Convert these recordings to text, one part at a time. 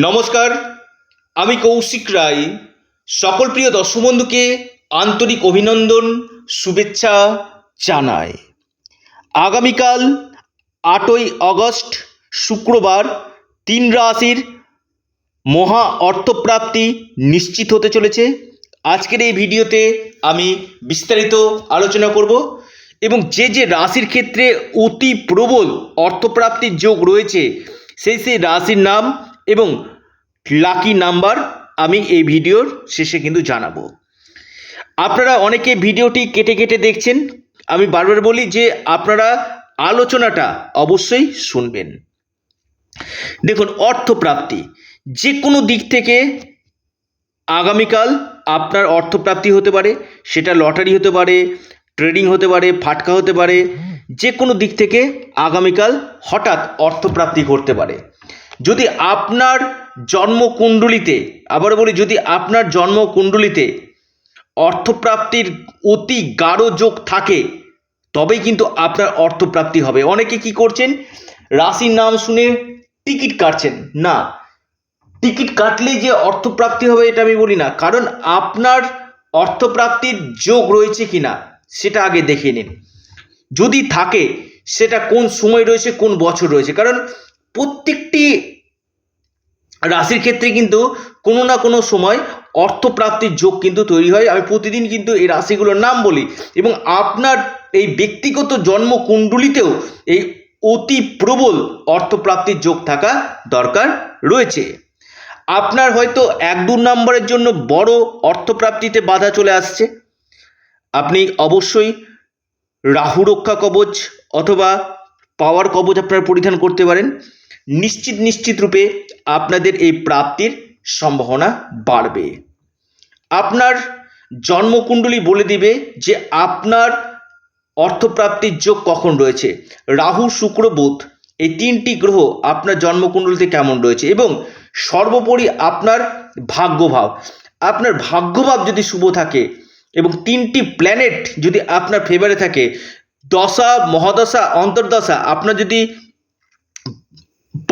নমস্কার, আমি কৌশিক রায়। সকল প্রিয় দর্শক বন্ধুকে আন্তরিক অভিনন্দন, শুভেচ্ছা জানাই। আগামীকাল আটই আগস্ট, শুক্রবার তিন রাশির মহা অর্থপ্রাপ্তি নিশ্চিত হতে চলেছে। আজকের এই ভিডিওতে আমি বিস্তারিত আলোচনা করব এবং যে যে রাশির ক্ষেত্রে অতি প্রবল অর্থপ্রাপ্তির যোগ রয়েছে, সেই সেই রাশির নাম এবং লাকি নাম্বার আমি এই ভিডিওর শেষে কিন্তু জানাব। আপনারা অনেকে ভিডিওটি কেটে কেটে দেখছেন, আমি বারবার বলি যে আপনারা আলোচনাটা অবশ্যই শুনবেন। দেখুন, অর্থপ্রাপ্তি যে কোনো দিক থেকে আগামীকাল আপনার অর্থপ্রাপ্তি হতে পারে, সেটা লটারি হতে পারে ট্রেডিং হতে পারে, ফাটকা হতে পারে যে কোনো দিক থেকে আগামীকাল হঠাৎ অর্থপ্রাপ্তি ঘটতে পারে। যদি আপনার জন্মকুণ্ডলিতে আবার বলি, যদি আপনার জন্মকুণ্ডলিতে অর্থপ্রাপ্তির অতি গাঢ় যোগ থাকে, তবেই কিন্তু আপনার অর্থপ্রাপ্তি হবে। অনেকে কি করছেন? রাশির নাম শুনে টিকিট কাটছেন। না, টিকিট কাটলেই যে অর্থপ্রাপ্তি হবে এটা আমি বলি না। কারণ আপনার অর্থপ্রাপ্তির যোগ রয়েছে কি না সেটা আগে দেখে নিন। যদি থাকে, সেটা কোন সময় রয়েছে, কোন বছর রয়েছে? কারণ প্রত্যেকটি রাশির ক্ষেত্রে কিন্তু কোনো না কোনো সময় অর্থপ্রাপ্তির যোগ কিন্তু তৈরি হয়। আমি প্রতিদিন কিন্তু এই রাশিগুলোর নাম বলি এবং আপনার এই ব্যক্তিগত জন্মকুণ্ডলিতেও এই অতি প্রবল অর্থপ্রাপ্তির যোগ থাকা দরকার রয়েছে। আপনার হয়তো এক দু নম্বরের জন্য বড় অর্থপ্রাপ্তিতে বাধা চলে আসছে। আপনি অবশ্যই রাহু রক্ষা কবচ অথবা পাওয়ার কবচ আপনারা পরিধান করতে পারেন। নিশ্চিত নিশ্চিত রূপে আপনাদের এই প্রাপ্তির সম্ভাবনা বাড়বে। আপনার জন্মকুণ্ডলী বলে দিবে যে আপনার অর্থপ্রাপ্তির যোগ কখন রয়েছে? রাহু, শুক্র, বুধ এই তিনটি গ্রহ আপনার জন্মকুণ্ডলিতে কেমন রয়েছে এবং সর্বোপরি আপনার ভাগ্যভাব। আপনার ভাগ্যভাব যদি শুভ থাকে এবং তিনটি প্ল্যানেট যদি আপনার ফেভারে থাকে, দশা, মহাদশা, অন্তর্দশা, আপনার যদি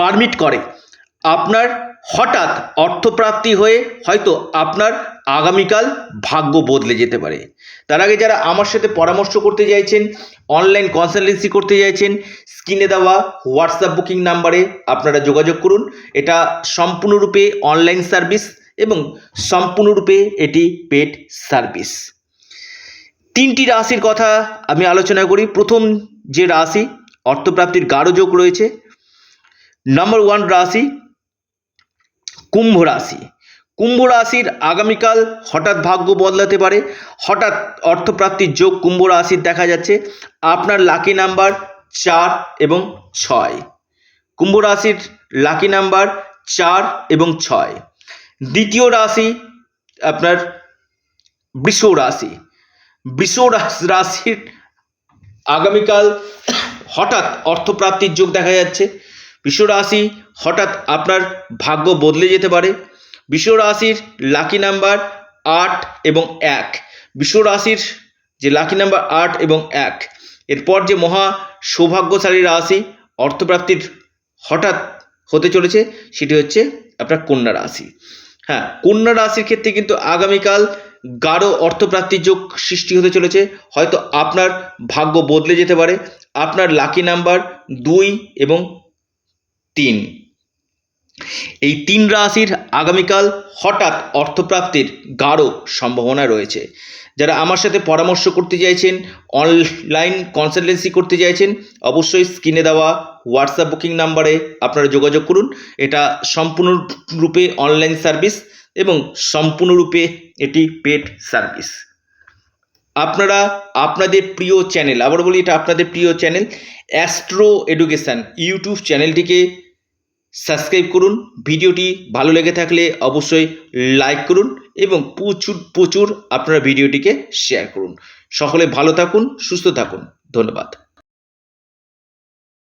পারমিট করে। আপনার হঠাৎ অর্থপ্রাপ্তি হয়ে হয়তো আপনার আগামীকাল ভাগ্য বদলে যেতে পারে। তার আগে যারা আমার সাথে পরামর্শ করতে চাইছেন অনলাইন কনসালটেন্সি করতে চাইছেন স্ক্রিনে দেওয়া হোয়াটসঅ্যাপ বুকিং নাম্বারে আপনারা যোগাযোগ করুন। এটা সম্পূর্ণরূপে অনলাইন সার্ভিস এবং সম্পূর্ণরূপে এটি পেড সার্ভিস তিনটি রাশির কথা আমি আলোচনা করি। প্রথম যে রাশি, অর্থপ্রাপ্তির গাঢ় যোগ রয়েছে নাম্বার ওয়ান রাশি, কুম্ভ রাশি। কুম্ভ রাশির আগামীকাল হঠাৎ ভাগ্য বদলাতে পারে। হঠাৎ অর্থপ্রাপ্তির যোগ কুম্ভ রাশির দেখা যাচ্ছে। আপনার লাকি নাম্বার চার এবং ছয়। কুম্ভ রাশির লাকি নাম্বার চার এবং ছয়। দ্বিতীয় রাশি আপনার বৃষ রাশি। বৃষ রাশ- রাশির আগামীকাল হঠাৎ অর্থপ্রাপ্তির যোগ দেখা যাচ্ছে। বৃষ রাশি হঠাৎ আপনার ভাগ্য বদলে যেতে পারে। বৃষ রাশির লাকি নাম্বার আট এবং এক। বৃষ রাশির যে লাকি নাম্বার আট এবং এক, এরপর যে মহা সৌভাগ্যশালী রাশি অর্থপ্রাপ্তির হঠাৎ হতে চলেছে, সেটি হচ্ছে আপনার কন্যা রাশি। হ্যাঁ কন্যা রাশির ক্ষেত্রে কিন্তু আগামীকাল গাঢ় অর্থপ্রাপ্তির যোগ সৃষ্টি হতে চলেছে। হয়তো আপনার ভাগ্য বদলে যেতে পারে। আপনার লাকি নাম্বার দুই এবং তিন। এই তিন রাশির আগামীকাল হঠাৎ অর্থপ্রাপ্তির গাঢ় সম্ভাবনা রয়েছে। যারা আমার সাথে পরামর্শ করতে চাইছেন, অনলাইন কনসালটেন্সি করতে চাইছেন, অবশ্যই স্ক্রিনে দেওয়া হোয়াটসঅ্যাপ বুকিং নাম্বারে আপনারা যোগাযোগ করুন। এটা সম্পূর্ণরূপে অনলাইন সার্ভিস এবং সম্পূর্ণরূপে এটি পেড সার্ভিস। আপনারা আপনাদের প্রিয় চ্যানেল আবার বলি এটা আপনাদের প্রিয় চ্যানেল, অ্যাস্ট্রো এডুকেশান ইউটিউব চ্যানেলটিকে সাবস্ক্রাইব করুন, ভিডিওটি ভালো লেগে থাকলে অবশ্যই লাইক করুন এবং প্রচুর প্রচুর আপনারা ভিডিওটিকে শেয়ার করুন। সকলে ভালো থাকুন, সুস্থ থাকুন। ধন্যবাদ।